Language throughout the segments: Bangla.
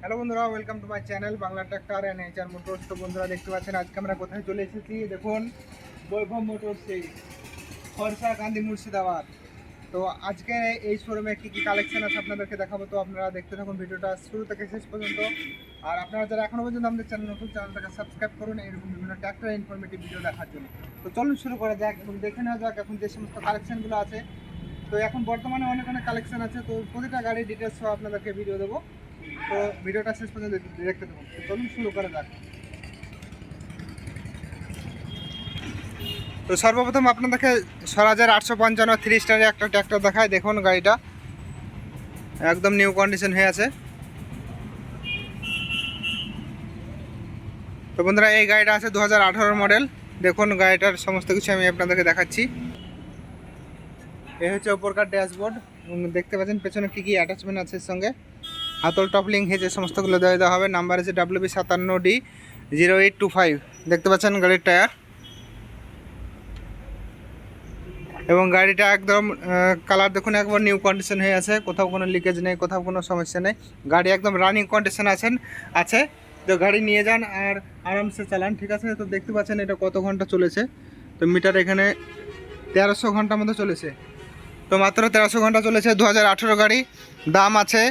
হ্যালো বন্ধুরা welcome to my channel Bangla tractor and HR motors তো বন্ধুরা, দেখতে পাচ্ছেন, আজকে আমরা কোথায় চলে এসেছি? দেখুন, বৈভব মোটরসে খরসা গান্ধী মুর্শিদাবাদ। তো আজকে এই শোরুমে কী কী কালেকশন আছে আপনাদেরকে দেখাবো? তো আপনারা দেখতে থাকুন ভিডিওটা শুরু থেকে শেষ পর্যন্ত। আর আপনারা যারা এখনও পর্যন্ত আমাদের চ্যানেল নতুন চ্যানেলটাকে সাবস্ক্রাইব করুন এরকম বিভিন্ন ট্র্যাক্টর ইনফরমেটিভ ভিডিও দেখার জন্য। তো চলুন শুরু করা যাক এবং দেখে নেওয়া যাক এখন যে সমস্ত কালেকশানগুলো আছে। তো এখন বর্তমানে অনেক অনেক কালেকশান আছে। তো প্রতিটা গাড়ির ডিটেলস আপনাদেরকে ভিডিও দেবো। তো ভিডিওটা শেষ পর্যন্ত দেখতে দেবো চলুন শুরু তো সর্বপ্রথম আপনাদেরকে স্বরাজের আটশো পঞ্চান্ন থ্রি স্টারে একটা ট্র্যাক্টর দেখায় দেখুন গাড়িটা। একদম নিউ কন্ডিশন হয়ে আছে। তো বন্ধুরা, এই গাড়িটা আছে দু হাজার আঠারো মডেল দেখুন গাড়িটার সমস্ত কিছু আমি আপনাদেরকে দেখাচ্ছি। এই হচ্ছে ওপরকার ড্যাশবোর্ড। দেখতে পাচ্ছেন, পেছনে কী কী অ্যাটাচমেন্ট আছে এর সঙ্গে হাতল টপলিং হেজ সমস্তগুলো দেওয়া দেওয়া হবে নাম্বার আছে ডাব্লিউ বি সাতান্ন D zero eight two five দেখতে পাচ্ছেন গাড়ির টায়ার এবং গাড়িটা একদম কালার দেখুন একবার নিউ কন্ডিশন হয়ে আছে, কোথাও কোনো লিকেজ নেই, কোথাও কোনো সমস্যা নেই। গাড়ি একদম রানিং কন্ডিশন আছেন, আছে। তো গাড়ি নিয়ে যান আর আরামসে চালান, ঠিক আছে? তো দেখতে পাচ্ছেন এটা কত ঘণ্টা চলেছে? তো মিটার এখানে তেরোশো ঘণ্টার মতো চলেছে। তো মাত্র তেরোশো ঘণ্টা চলেছে, দু হাজার আঠেরো গাড়ি। দাম আছে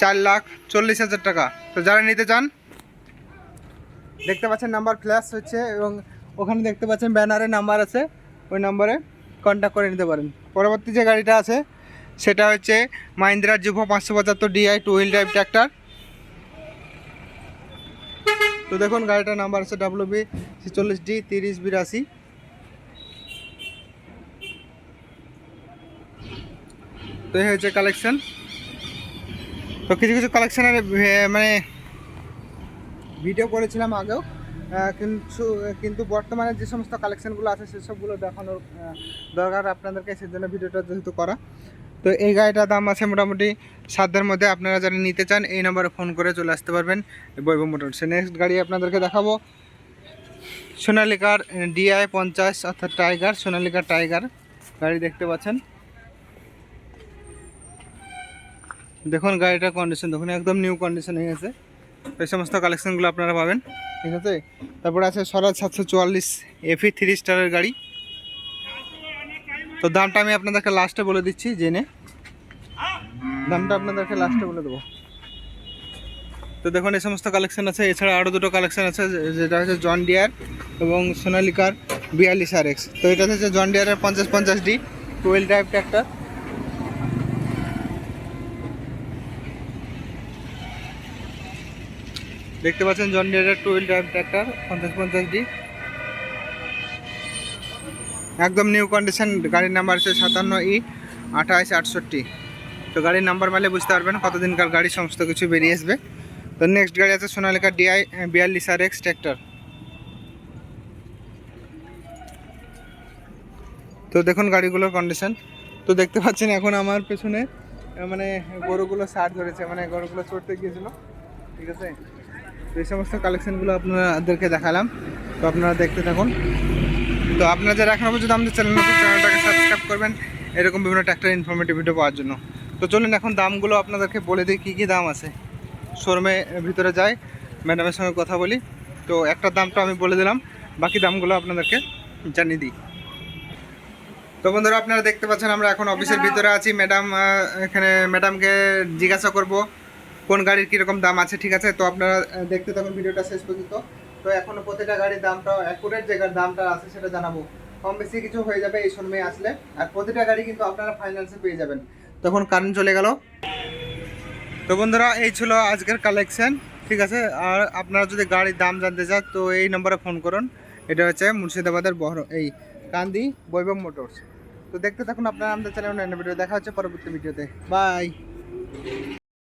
চার লাখ চল্লিশ হাজার টাকা। তো যারা নিতে চান, দেখতে পাচ্ছেন নাম্বার ফ্ল্যাশ হচ্ছে এবং ওখানে দেখতে পাচ্ছেন ব্যানারে নাম্বার আছে, ওই নাম্বারে কন্ট্যাক্ট করে নিতে পারেন। পরবর্তী যে গাড়িটা আছে, সেটা হচ্ছে মাহিন্দ্রা যুভো পাঁচশো পঁচাত্তর DI two wheel drive tractor তো দেখুন গাড়িটার নাম্বার আছে ডাব্লিউ বি ছেচল্লিশ ডি তিরিশ বিরাশি। তো এই হচ্ছে কালেকশন তো কিছু কিছু কালেকশনের মানে ভিডিও করেছিলাম আগেও। কিন্তু কিন্তু বর্তমানে যে সমস্ত কালেকশনগুলো আছে সেসবগুলো দেখানোর দরকার আপনাদেরকে, সেজন্য ভিডিওটা যেহেতু করা। তো এই গাড়িটার দাম আছে মোটামুটি সাধ্যের মধ্যে, আপনারা যারা নিতে চান, এই নম্বরে ফোন করে চলে আসতে পারবেন বৈভ মোটরসে নেক্সট গাড়ি আপনাদেরকে দেখাবো। সোনালিকার ডিআই পঞ্চাশ, অর্থাৎ টাইগার সোনালিকার টাইগার গাড়ি দেখতে পাচ্ছেন। দেখুন গাড়িটার কন্ডিশন দেখুন, একদম নিউ কন্ডিশন হয়ে গেছে। এই সমস্ত কালেকশনগুলো আপনারা পাবেন, ঠিক আছে? তারপরে আছে স্বরাজ সাতশো চুয়াল্লিশ এফি থ্রি স্টারের গাড়ি। তো দামটা আমি আপনাদেরকে লাস্টে বলে দিচ্ছি, জেনে। দামটা আপনাদেরকে লাস্টে বলে দেবো। তো দেখুন, এই সমস্ত কালেকশন আছে, এছাড়া আরও দুটো কালেকশন আছে, যেটা হচ্ছে জন ডিয়ার এবং সোনালিকার বিয়াল্লিশ আর এক্স তো এটা হচ্ছে জন ডিয়ারের পঞ্চাশ পঞ্চাশ ডি টুয়েল ড্রাইভ ট্র্যাক্টর দেখতে পাচ্ছেন জন ডিয়ারের টুয়েল ড্রাইভ ট্র্যাক্টর পঞ্চাশ পঞ্চাশ ডি একদম নিউ কন্ডিশন গাড়ির নাম্বার আছে সাতান্ন ই আঠাশ আটষট্টি। তো গাড়ির নাম্বার মালে বুঝতে পারবেন কতদিনকার গাড়ি, সমস্ত কিছু বেরিয়ে আসবে। তো নেক্সট গাড়ি আছে সোনালিকা ডিআই বিয়াল্লিশ আর এক্স ট্র্যাক্টর তো দেখুন গাড়িগুলোর কন্ডিশন তো দেখতে পাচ্ছেন এখন আমার পেছনে মানে গরুগুলো সার ধরেছে মানে গরুগুলো চড়তে গিয়েছিল। ঠিক আছে? তো এই সমস্ত কালেকশনগুলো আপনাদেরকে দেখালাম। তো আপনারা দেখতে থাকুন। তো আপনারা যারা এখনও পর্যন্ত আমাদের চ্যানেল চ্যানেলটাকে সাবস্ক্রাইব করবেন। এরকম বিভিন্ন ট্র্যাক্টর ইনফরমেটিভ ভিডিও পাওয়ার জন্য। তো চলুন এখন দামগুলো আপনাদেরকে বলে দিই, কী কী দাম আছে। শোরুমে ভিতরে যাই ম্যাডামের সঙ্গে কথা বলি। তো একটা দামটা আমি বলে দিলাম, বাকি দামগুলো আপনাদেরকে জানিয়ে দিই। তো বন্ধুরা, আপনারা দেখতে পাচ্ছেন আমরা এখন অফিসের ভিতরে আছি। ম্যাডাম এখানে ম্যাডামকে জিজ্ঞাসা করব। কোন গাড়ির কীরকম দাম আছে, ঠিক আছে? তো আপনারা দেখতে থাকুন ভিডিওটা শেষ পর্যন্ত। তো এখনও প্রতিটা গাড়ির দামটা অ্যাকুরেট যে দামটা আছে সেটা জানাব। কম বেশি কিছু হয়ে যাবে এই শোরুমে আসলে। আর প্রতিটা গাড়ি কিন্তু আপনারা ফাইন্যান্সে পেয়ে যাবেন। তখন কারেন্ট চলে গেল। তো বন্ধুরা, এই ছিল আজকের কালেকশন ঠিক আছে? আর আপনারা যদি গাড়ির দাম জানতে চান, তো এই নম্বরে ফোন করুন। এটা হচ্ছে মুর্শিদাবাদের বহর, এই কান্দি বৈভব মোটরস। তো দেখতে থাকুন আপনারা আমাদের চ্যানেল ভিডিও। দেখা হচ্ছে পরবর্তী ভিডিওতে। বাই